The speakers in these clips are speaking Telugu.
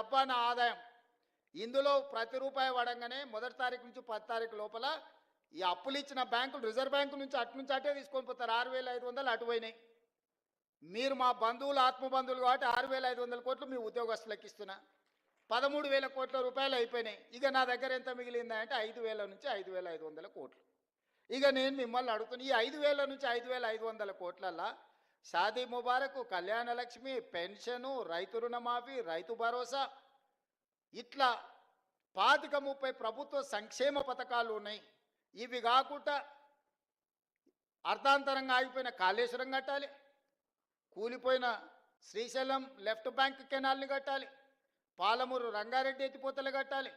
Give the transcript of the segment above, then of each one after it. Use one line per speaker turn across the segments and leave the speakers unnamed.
తప్ప నా ఆదాయం. ఇందులో ప్రతి రూపాయి పడంగానే మొదటి తారీఖు నుంచి పది తారీఖు లోపల ఈ అప్పులు ఇచ్చిన బ్యాంకులు రిజర్వ్ బ్యాంకు నుంచి అటు నుంచి అటే తీసుకొని పోతారు. ఆరు వేల ఐదు వందలు అటు పోయినాయి. మీరు మా బంధువులు ఆత్మ బంధువులు కాబట్టి ఆరు వేల ఐదు వందల కోట్లు మీ ఉద్యోగస్తులకు ఇస్తున్నా. పదమూడు వేల కోట్ల రూపాయలు అయిపోయినాయి. ఇక నా దగ్గర ఎంత మిగిలిందా అంటే ఐదు వేల నుంచి ఐదు వేల ఐదు వందల కోట్లు. ఇక నేను మిమ్మల్ని అడుగుతున్నా ఈ ఐదు వేల నుంచి ఐదు వేల ఐదు వందల కోట్లల్లా షాదీ ముబారకు కళ్యాణ లక్ష్మి పెన్షను రైతు రుణమాఫీ రైతు భరోసా. ఇట్లా పాతిక ముప్పై ప్రభుత్వ సంక్షేమ పథకాలు ఉన్నాయి. ఇవి కాకుండా అర్ధాంతరంగా ఆగిపోయిన కాళేశ్వరం కట్టాలి. కూలిపోయిన శ్రీశైలం లెఫ్ట్ బ్యాంక్ కెనాల్ని కట్టాలి. పాలమూరు రంగారెడ్డి ఎత్తిపోతలు కట్టాలి.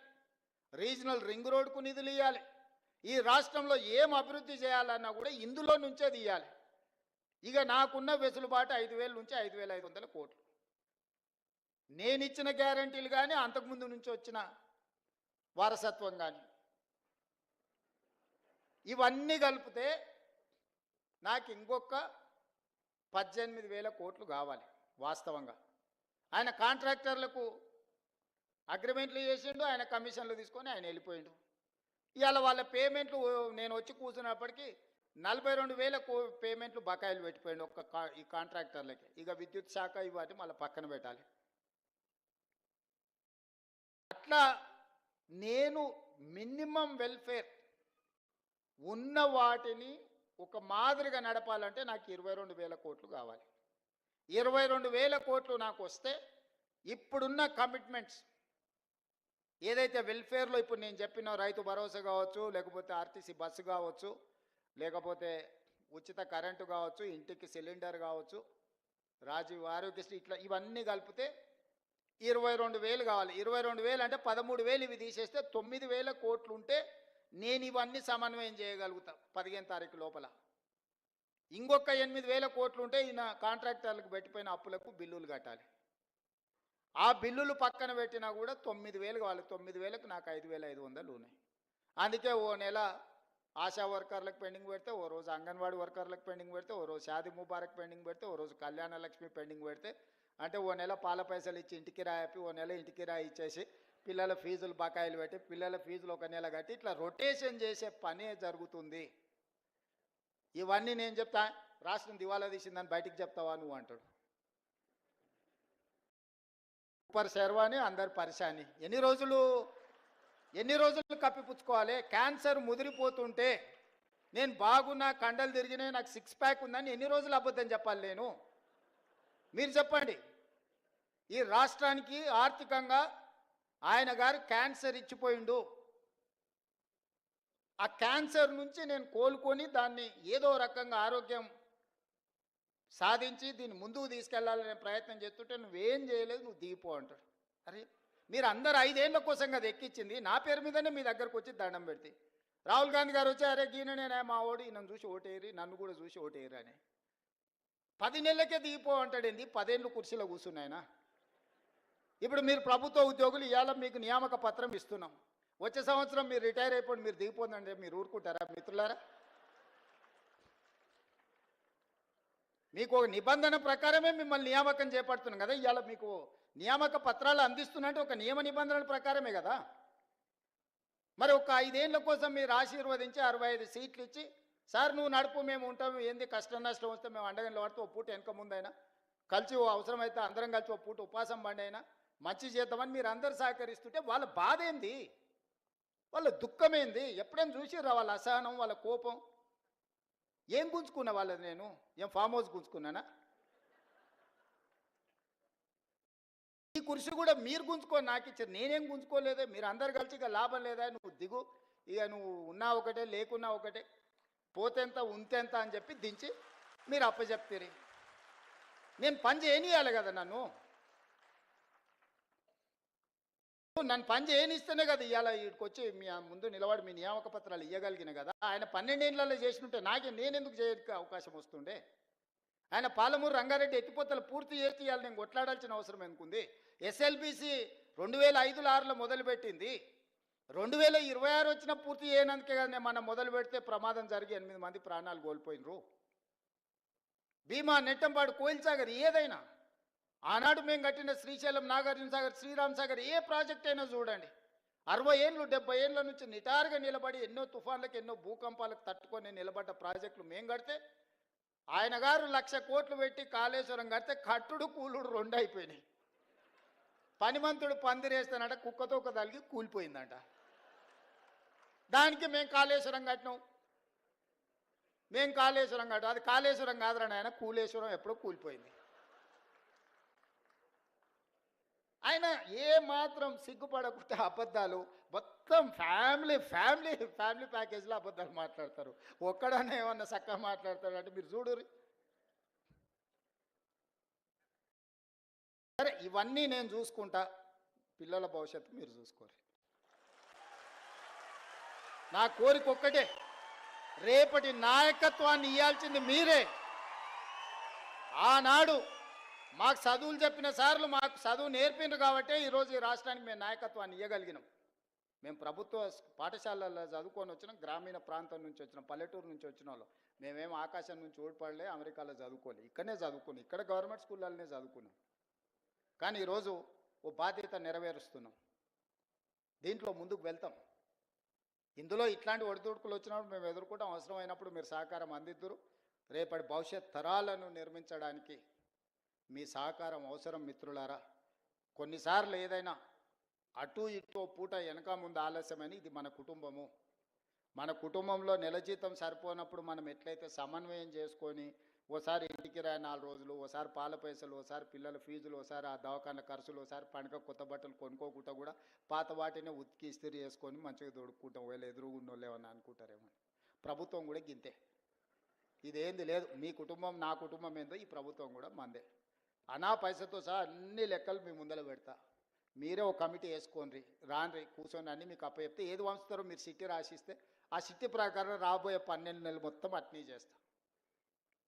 రీజనల్ రింగ్ రోడ్కు నిధులు ఇవ్వాలి ఈ రాష్ట్రంలో ఏం అభివృద్ధి చేయాలన్నా కూడా ఇందులో నుంచే తీయాలి. ఇక నాకున్న వెసులుబాటు ఐదు వేల నుంచి ఐదు వేల ఐదు వందల కోట్లు. నేను ఇచ్చిన గ్యారంటీలు కానీ అంతకుముందు నుంచి వచ్చిన వారసత్వం కానీ ఇవన్నీ కలిపితే నాకు ఇంకొక పద్దెనిమిది వేల కోట్లు కావాలి వాస్తవంగా. ఆయన కాంట్రాక్టర్లకు అగ్రిమెంట్లు చేసిండు ఆయన కమిషన్లు తీసుకొని ఆయన వెళ్ళిపోయిండు. ఇవాళ వాళ్ళ పేమెంట్లు నేను వచ్చి కూర్చున్నప్పటికీ నలభై రెండు వేల కో- పేమెంట్లు బకాయిలు పెట్టిపోయిండు ఒక్క ఈ కాంట్రాక్టర్లకి. ఇక విద్యుత్ శాఖ ఇవాటి మళ్ళీ పక్కన పెట్టాలి. అట్లా నేను మినిమం వెల్ఫేర్ ఉన్న వాటిని ఒక మాదిరిగా నడపాలంటే నాకు ఇరవై రెండు వేల కోట్లు కావాలి. ఇరవై రెండు వేల కోట్లు నాకు వస్తే ఇప్పుడున్న కమిట్మెంట్స్ ఏదైతే వెల్ఫేర్లో ఇప్పుడు నేను చెప్పిన రైతు భరోసా కావచ్చు లేకపోతే ఆర్టీసీ బస్సు కావచ్చు లేకపోతే ఉచిత కరెంటు కావచ్చు ఇంటికి సిలిండర్ కావచ్చు రాజీవ్ ఆరోగ్యశ్రీ ఇట్లా ఇవన్నీ కలిపితే ఇరవై రెండు వేలు కావాలి. ఇరవై రెండు వేలు అంటే పదమూడు వేలు ఇవి తీసేస్తే తొమ్మిది వేల కోట్లు ఉంటే నేను ఇవన్నీ సమన్వయం చేయగలుగుతా పదిహేను తారీఖు లోపల. ఇంకొక ఎనిమిది వేల కోట్లు ఉంటే ఈయన కాంట్రాక్టర్లకు పెట్టిపోయిన అప్పులకు బిల్లులు కట్టాలి. ఆ బిల్లులు పక్కన పెట్టినా కూడా తొమ్మిది వేలు కావాలి. తొమ్మిది వేలకు నాకు ఐదు వేల ఐదు వందలు ఉన్నాయి. అందుకే ఓ నెల ఆశా వర్కర్లకు పెండింగ్ పెడితే ఓ రోజు అంగన్వాడీ వర్కర్లకు పెండింగ్ పెడితే ఓ రోజు షాది ముబారక్ పెండింగ్ పెడితే ఓ రోజు కళ్యాణ లక్ష్మి పెండింగ్ పెడితే అంటే ఓ నెల పాల పైసలు ఇచ్చి ఇంటికి రాయపి ఓ నెల ఇంటికి రాయి ఇచ్చేసి పిల్లల ఫీజులు బకాయిలు పెట్టి పిల్లల ఫీజులు ఒక నెల కట్టి ఇట్లా రొటేషన్ చేసే పనే జరుగుతుంది. ఇవన్నీ నేను చెప్తా రాష్ట్రం దివాలా తీసిందని బయటికి చెప్తావా నువ్వు అంటాడు. సూపర్ శర్వాణి అందరు పరిశాని. ఎన్ని రోజులు ఎన్ని రోజులు కప్పిపుచ్చుకోవాలి? క్యాన్సర్ ముదిరిపోతుంటే నేను బాగున్నా కండలు తిరిగినాయి నాకు సిక్స్ ప్యాక్ ఉందని ఎన్ని రోజులు అబద్ధం చెప్పాలి నేను? మీరు చెప్పండి. ఈ రాష్ట్రానికి ఆర్థికంగా ఆయన గారు క్యాన్సర్ ఇచ్చిపోయిండు. ఆ క్యాన్సర్ నుంచి నేను కోలుకొని దాన్ని ఏదో రకంగా ఆరోగ్యం సాధించి దీన్ని ముందుకు తీసుకెళ్ళాలనే ప్రయత్నం చేస్తుంటే నువ్వేం చేయలేదు నువ్వు దిగిపో అంటాడు. అరే మీరు అందరు ఐదేళ్ళ కోసం కదా ఎక్కించింది నా పేరు మీదనే మీ దగ్గరకు వచ్చి దండం పెడితే. రాహుల్ గాంధీ గారు వచ్చి అరే గీన నేనే మా ఓడి నన్ను చూసి ఓటేరి నన్ను కూడా చూసి ఓటేరు అని. పది నెలలకే దిగిపో అంటాడేంది పదేళ్ళు కుర్చీలో కూర్చున్నాయన ఇప్పుడు మీరు ప్రభుత్వ ఉద్యోగులు ఇవాళ మీకు నియామక పత్రం ఇస్తున్నాం. వచ్చే సంవత్సరం మీరు రిటైర్ అయిపోయి మీరు దిగిపోందంటే మీరు ఊరుకుంటారా మిత్రులారా? మీకు ఒక నిబంధన ప్రకారమే మిమ్మల్ని నియామకం చేపడుతున్నాం కదా ఇవాళ మీకు నియామక పత్రాలు అందిస్తున్నట్టు ఒక నియమ నిబంధనల ప్రకారమే కదా. మరి ఒక ఐదేళ్ళ కోసం మీరు ఆశీర్వదించి అరవై ఐదు సీట్లు ఇచ్చి సార్ నువ్వు నడుపు మేము ఉంటాము ఏంది కష్టం నష్టం వస్తే మేము అండగంలో పడితే ఓ పూట వెనక ముందైనా కలిసి ఓ అవసరమైతే అందరం కలిసి ఓ పూట ఉపాసం బండి అయినా మంచి చేద్దామని మీరు అందరు సహకరిస్తుంటే వాళ్ళ బాధ ఏంది? వాళ్ళ దుఃఖమేంది ఎప్పుడైనా చూసిర్రా వాళ్ళ అసహనం వాళ్ళ కోపం? ఏం గుంజుకున్నా వాళ్ళది నేను? ఏం ఫామ్ హౌస్ గుంజుకున్నానా? కురిసి కూడా మీరు గుంజుకొని నాకు ఇచ్చారు. నేనేం గుంజుకోలేదే. మీరు అందరు కలిసి ఇక లాభం లేదా? నువ్వు దిగు. ఇక నువ్వు ఉన్నా ఒకటే లేకున్నా ఒకటే. పోతెంత ఉంతెంత అని చెప్పి దించి మీరు అప్పచెప్తారు నేను పని చేయనియాలి కదా నన్ను. నన్ను పని చేయనిస్తేనే కదా ఇవాళ వీడికి వచ్చి మీ ముందు నిలబడి మీ నియామక పత్రాలు ఇవ్వగలిగిన కదా. ఆయన పన్నెండేళ్ళలో చేసినట్టే. నాకే నేనెందుకు చేయడానికి అవకాశం వస్తుండే? ఆయన పాలమూరు రంగారెడ్డి ఎత్తిపోతలు పూర్తి చేసి ఇవాళ నేను కొట్లాడాల్సిన అవసరం ఎందుకుంది? ఎస్ఎల్బిసి రెండు వేల ఐదులో ఆరులో మొదలుపెట్టింది. రెండు వేల ఇరవై ఆరు వచ్చిన పూర్తి చేయనందుకే కదా నేను మనం మొదలు పెడితే ప్రమాదం జరిగి ఎనిమిది మంది ప్రాణాలు కోల్పోయినరు. భీమా నెట్టంపాడు కోయిల్సాగర్ ఏదైనా. ఆనాడు మేము కట్టిన శ్రీశైలం నాగార్జున సాగర్ శ్రీరామ్ సాగర్ ఏ ప్రాజెక్ట్ అయినా చూడండి. అరవై ఏళ్ళు డెబ్బై ఏళ్ళ నుంచి నిటారుగా నిలబడి ఎన్నో తుఫాన్లకు ఎన్నో భూకంపాలకు తట్టుకొని నిలబడ్డ ప్రాజెక్టులు మేము కడితే ఆయన గారు లక్ష కోట్లు పెట్టి కాళేశ్వరం కడితే కట్టుడు కూలుడు రెండు అయిపోయినాయి. పనిమంతుడు పందిరేస్తానంట కుక్కతో ఒక తలిగి కూలిపోయిందంట. దానికి మేము కాళేశ్వరం కట్టినాం. మేము కాళేశ్వరం కట్టాం. అది కాళేశ్వరం కాదురా నాయన కూలేశ్వరం ఎప్పుడో కూలిపోయింది. ఆయన ఏ మాత్రం సిగ్గుపడకుండా అబద్ధాలు మొత్తం ఫ్యామిలీ ఫ్యామిలీ ఫ్యామిలీ ప్యాకేజ్లో అబద్ధాలు మాట్లాడతారు. ఒక్కడనే ఏమన్నా చక్కగా మాట్లాడతాడు అంటే మీరు చూడరు సరే ఇవన్నీ నేను చూసుకుంటా. పిల్లల భవిష్యత్తు మీరు చూసుకోరు నా కోరిక ఒక్కటే రేపటి నాయకత్వాన్ని ఇవ్వాల్సింది మీరే. ఆనాడు మాకు చదువులు చెప్పిన సార్లు మాకు చదువు నేర్పిండ్రు కాబట్టి ఈరోజు ఈ రాష్ట్రానికి మేము నాయకత్వాన్ని ఇవ్వగలిగినాం మేము ప్రభుత్వ పాఠశాలల్లో చదువుకొని వచ్చినాం గ్రామీణ ప్రాంతం నుంచి వచ్చినాం పల్లెటూరు నుంచి వచ్చిన వాళ్ళు. మేమేం ఆకాశం నుంచి ఓడిపడలే అమెరికాలో చదువుకోలే. ఇక్కడనే చదువుకుని ఇక్కడ గవర్నమెంట్ స్కూళ్ళనే చదువుకున్నాం. కానీ ఈరోజు ఓ బాధ్యత నెరవేరుస్తున్నాం. దీంట్లో ముందుకు వెళ్తాం. ఇందులో ఇట్లాంటి ఒడిదుడుకులు వచ్చినప్పుడు మేము ఎదుర్కొంటాం అవసరమైనప్పుడు మీరు సహకారం అందిద్దురు. రేపటి భవిష్యత్ తరాలను నిర్మించడానికి మీ సహకారం అవసరం మిత్రులారా. కొన్నిసార్లు ఏదైనా అటు ఇటు పూట వెనక ముందు ఆలస్యమని ఇది మన కుటుంబము. మన కుటుంబంలో నెల జీతం సరిపోనప్పుడు మనం ఎట్లయితే సమన్వయం చేసుకొని ఓసారి ఇంటికి రాయి నాలుగు రోజులు ఓసారి పాల పైసలు ఓసారి పిల్లల ఫీజులు ఓసారి ఆ దవాఖాన ఖర్చులు ఓసారి పండుగ కొత్త బట్టలు కొనుక్కోకుండా కూడా పాత వాటినే ఉతికి ఇస్తిరి చేసుకొని మంచిగా దొడుక్కుంటాం. వీళ్ళు ఎదురుగున్నోళ్ళు ఏమన్నా అనుకుంటారేమో. ప్రభుత్వం కూడా గింతే. ఇదేంది లేదు. మీ కుటుంబం నా కుటుంబం ఏందో ఈ ప్రభుత్వం కూడా మందే. అనా పైసతో సహా అన్ని లెక్కలు మీ ముందర పెడతా. మీరే ఒక కమిటీ వేసుకోండి రాన్రి కూర్చొని అన్ని మీకు అప్ప చెప్తే ఏది వంచుతారో మీరు సిట్టి రాసిస్తే ఆ సిట్టి ప్రకారం రాబోయే పన్నెండు నెలలు మొత్తం అట్నీ చేస్తా.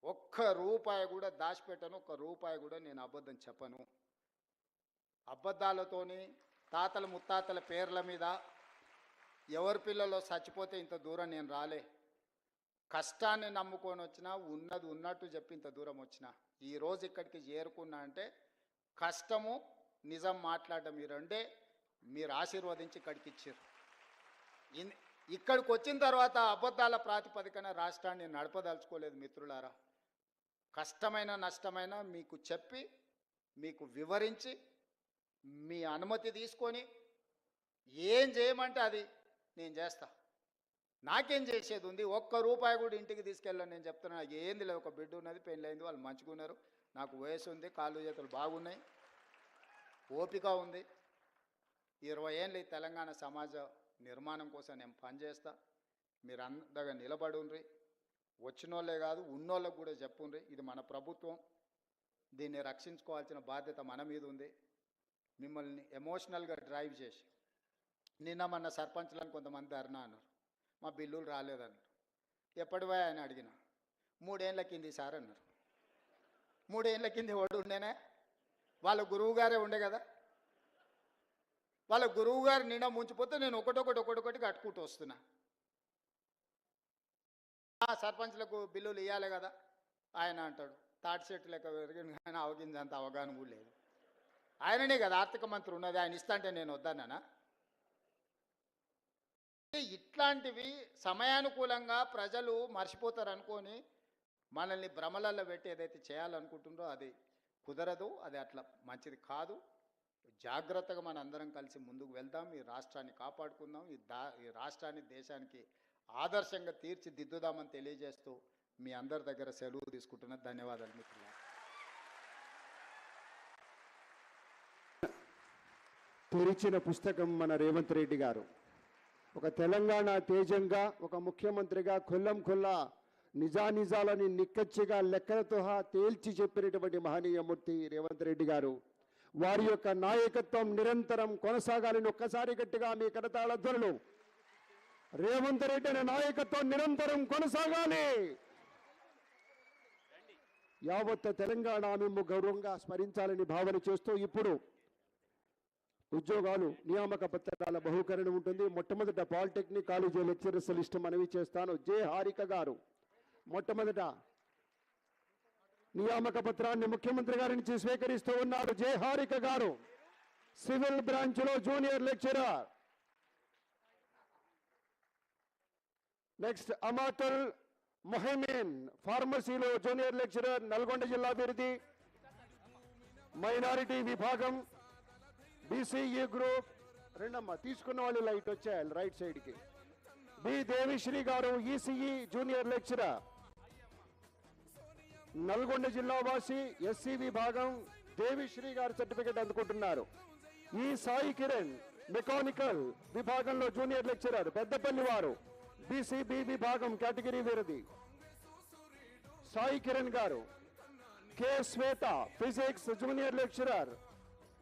ఒక్క రూపాయి కూడా దాచిపెట్టను ఒక్క రూపాయి కూడా నేను అబద్ధం చెప్పను. అబద్ధాలతోని తాతల ముత్తాతల పేర్ల మీద ఎవరి పిల్లలో చచ్చిపోతే ఇంత దూరం నేను రాలే. కష్టాన్ని నమ్ముకొని వచ్చినా ఉన్నది ఉన్నట్టు చెప్పి ఇంత దూరం వచ్చిన. ఈ రోజు ఇక్కడికి చేరుకున్నా అంటే కష్టము నిజం మాట్లాడడం మీరు అంటే మీరు ఆశీర్వదించి ఇక్కడికి ఇచ్చారు ఇక్కడికి వచ్చిన తర్వాత అబద్ధాల ప్రాతిపదికన రాష్ట్రాన్ని నడపదలుచుకోలేదు మిత్రులారా. కష్టమైన నష్టమైన మీకు చెప్పి మీకు వివరించి మీ అనుమతి తీసుకొని ఏం చేయమంటే అది నేను చేస్తా. నాకేం చేసేది ఉంది? ఒక్క రూపాయి కూడా ఇంటికి తీసుకెళ్ళాను నేను చెప్తున్నా. నాకు ఏంది లేదు ఒక బిడ్డ ఉన్నది పెళ్ళైంది వాళ్ళు మంచిగా ఉన్నారు నాకు వయసు ఉంది కాళ్ళు చేతులు బాగున్నాయి. ఓపిక ఉంది. ఇరవై ఏళ్ళు ఈ తెలంగాణ సమాజ నిర్మాణం కోసం నేను పనిచేస్తా. మీరు అందగా నిలబడి వచ్చిన వచ్చినోళ్ళే కాదు ఉన్నోళ్ళకు కూడా చెప్పుండ్రి. ఇది మన ప్రభుత్వం. దీన్ని రక్షించుకోవాల్సిన బాధ్యత మన మీద ఉంది. మిమ్మల్ని ఎమోషనల్గా డ్రైవ్ చేసి నిన్న మన సర్పంచ్లను కొంతమంది ధర్నా అన్నారు. మా బిల్లులు రాలేదన్నారు. ఎప్పటివా ఆయన అడిగిన మూడేళ్ళ కింది సార్ అన్నారు. మూడేళ్ళ కింది వాడు ఉండేనే వాళ్ళ గురువు గారే ఉండే కదా. వాళ్ళ గురువు గారు నిండా ముంచిపోతే నేను ఒకటొకటి ఒకటొకటి కట్టుకుంటూ వస్తున్నా. ఆ సర్పంచ్లకు బిల్లులు ఇవ్వాలి కదా. ఆయన అంటాడు తాటి చెట్టు లెక్క పెరిగిన ఆయన అంత అవగాహన కూడా లేదు. ఆయననే కదా ఆర్థిక మంత్రి ఉన్నది ఆయన ఇస్తా అంటే నేను వద్దానా ఇట్లాంటివి సమయానుకూలంగా ప్రజలు మర్చిపోతారు అనుకొని మనల్ని భ్రమలలో పెట్టి ఏదైతే చేయాలనుకుంటుందో అది కుదరదు అది అట్లా మంచిది కాదు. జాగ్రత్తగా మన అందరం కలిసి ముందుకు వెళ్దాం ఈ రాష్ట్రాన్ని కాపాడుకుందాం ఈ దా ఈ రాష్ట్రాన్ని దేశానికి ఆదర్శంగా తీర్చిదిద్దుదామని తెలియజేస్తూ మీ అందరి దగ్గర సెలవు తీసుకుంటున్న ధన్యవాదాలు మిత్రులు
తెరిచిన పుస్తకం మన రేవంత్ రెడ్డి గారు. ఒక తెలంగాణ తేజంగా ఒక ముఖ్యమంత్రిగా కొల్లం కొల్లా నిజానిజాలని నిక్కచ్చిగా లెక్కలతో తేల్చి చెప్పినటువంటి మహనీయమూర్తి రేవంత్ రెడ్డి గారు. వారి యొక్క నాయకత్వం నిరంతరం కొనసాగాలని ఒక్కసారి గట్టిగా మీ కరతాళ ధ్వనులు. రేవంత్ రెడ్డి అనే నాయకత్వం నిరంతరం కొనసాగాలి. యావత్ తెలంగాణ మేము గౌరవంగా స్మరించాలని భావన చేస్తూ ఇప్పుడు ఉద్యోగాలు నియామక పత్రాల బహుకరణ ఉంటుంది. మొట్టమొదట పాలిటెక్నిక్ కాలేజీ లెక్చరర్స్ లిస్ట్ మనవి చేస్తాను. జే హారిక గారు. మొట్టమొదట నియామక పత్రాన్ని ముఖ్యమంత్రి గారి నుంచి స్వీకరిస్తూ ఉన్నారు జయహారిక గారు. సివిల్ బ్రాంచ్లో జూనియర్ లెక్చరర్. నెక్స్ట్ అమాటల్ మొహమీన్ ఫార్మసీలో జూనియర్ లెక్చరర్ నల్గొండ జిల్లా అభివృద్ధి. మైనారిటీ విభాగం బీసీఈ గ్రూప్. రెండమ్మ తీసుకున్న వాళ్ళు లైట్ వచ్చేయాలి రైట్ సైడ్కి బి దేవిశ్రీ గారు ఈసీఈ జూనియర్ లెక్చరర్. నల్గొండ జిల్లా వాసి ఎస్సీ విభాగం దేవిశ్రీ గారి సర్టిఫికెట్ అందుకుంటున్నారు. ఈ సాయి కిరణ్ మెకానికల్ విభాగంలో జూనియర్ లెక్చరర్ పెద్దపల్లి వారు బీసీబీ విభాగం కేటగిరీ వీరది. సాయి కిరణ్ గారు K Swetha physics junior lecturer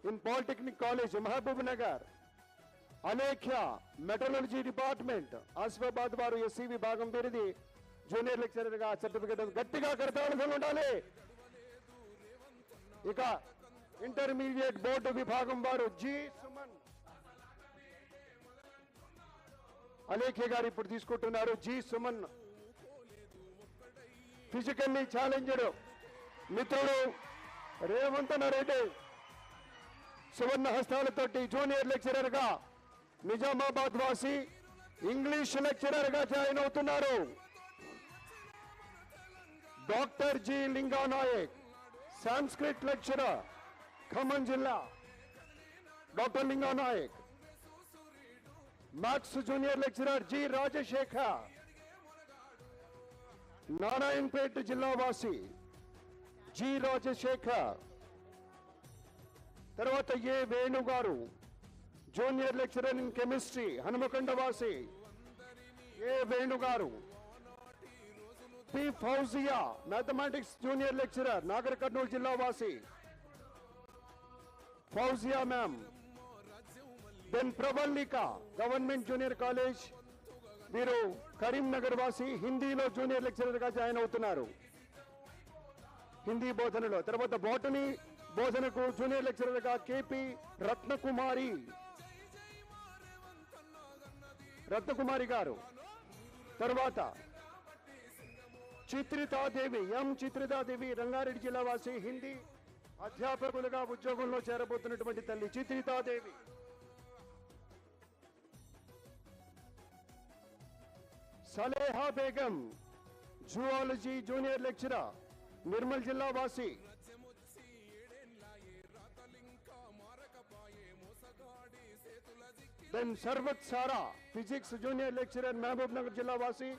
in polytechnic college Mahabubnagar. Alekhya metallurgy department Asifabad వారు ఎస్సీ విభాగం వీరిది. జూనియర్ లెక్చరర్గా సర్టిఫికెట్ గట్టిగా కడతాల్సి ఉండాలి. ఇక ఇంటర్మీడియట్ బోర్డు విభాగం వారు జి సుమన్. అలేఖ్య గారు ఇప్పుడు తీసుకుంటున్నారు జి సుమన్. ఫిజికల్లీ ఛాలెంజ్డ్ మిత్రుడు రేవంత్ రెడ్డి. సువర్ణ హస్తాలతోటి జూనియర్ లెక్చరర్గా నిజామాబాద్ వాసి ఇంగ్లీష్ లెక్చరర్గా జాయిన్ అవుతున్నారు. Doctor G Linga Nayak Sanskrit lecturer Khammam జిల్లా. Doctor Linga Nayak maths junior lecturer G Rajasekhar Narayanpet జిల్లా వాసి జి రాజశేఖర్. తర్వాత ఏ వేణు గారు junior lecturer in chemistry Hanumakonda వాసి. ఏ వేణు గారు P Fouzia mathematics junior lecturer Nagarkurnool జిల్లా వాసి. ఫౌజియా మ్యామ్. దెన్ ప్రబల్లిక గవర్నమెంట్ జూనియర్ కాలేజ్. వీరు కరీంనగర్ వాసి హిందీలో జూనియర్ లెక్చరర్గా జాయిన్ అవుతున్నారు. హిందీ బోధనలో తర్వాత బోటనీ బోధనకు జూనియర్ లెక్చరర్గా కేపి రత్నకుమారి. రత్నకుమారి గారు. తర్వాత చిత్రితాదేవి ఎం చిత్రితాదేవి రంగారెడ్డి జిల్లా వాసి హిందీ అధ్యాపకులుగా ఉద్యోగంలో చేరబోతున్నటువంటి తల్లి Chitritadevi Saleha Begum zoology junior lecturer Nirmal జిల్లా వాసి then Sarwat Sara physics junior lecturer Mahabubnagar జిల్లా వాసి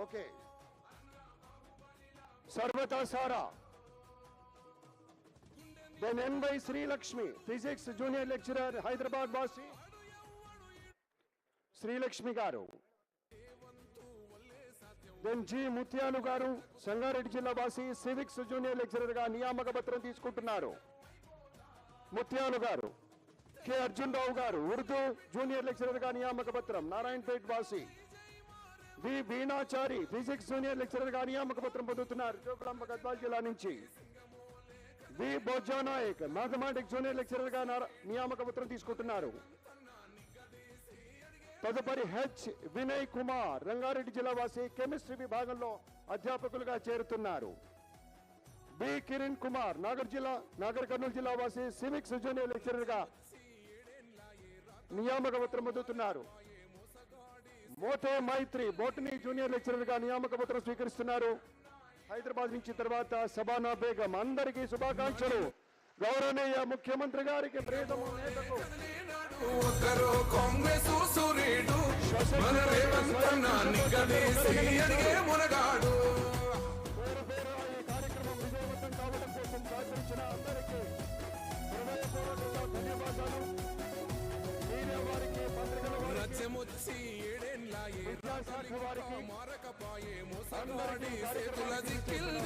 okay. Sarwata Sara. Then N Y Srilakshmi physics junior lecturer Hyderabad వాసి శ్రీలక్ష్మి గారు. దెన్ జి ముత్యాలు గారు సంగారెడ్డి జిల్లా వాసి సివిక్స్ జూనియర్ లెక్చరర్గా నియామక పత్రం తీసుకుంటున్నారు. ముత్యాలు గారు. కె అర్జున్ రావు గారు ఉర్దూ జూనియర్ లెక్చరర్గా నియామక పత్రం నారాయణపేట్ వాసి. వి వీణాచారి ఫిజిక్స్ జూనియర్ లెక్చరర్గా నియామక పత్రం పొందుతున్నారు. జోగులాంబ గద్వాల్ జిల్లా నుంచి. వి బొజ్జా మ్యాథమెటిక్స్ జూనియర్ లెక్చరర్గా నియామక పత్రం తీసుకుంటున్నారు. తదుపరి హెచ్ వినయ్ కుమార్ రంగారెడ్డి జిల్లా వాసి కెమిస్ట్రీ విభాగంలో అధ్యాపకులుగా చేరుతున్నారు. బి కిరణ్ కుమార్ నాగర్ జిల్లా నాగర్ కర్నూలు జిల్లా వాసి సివిక్స్ జూనియర్ లెక్చరర్గా నియామక పత్రం పొందుతున్నారు. మోతే మైత్రి బోటనీ జూనియర్ లెక్చరర్గా నియామక పత్రం స్వీకరిస్తున్నారు. హైదరాబాద్ నుంచి తర్వాత సబానా బేగం అందరికీ శుభాకాంక్షలు. గౌరవనీయ ముఖ్యమంత్రి గారికి నేతకు. ధన్యవాదాలు. వారికి పత్రికల వారికి
మారకపాయే మోసగాడి చేతుల
పేరున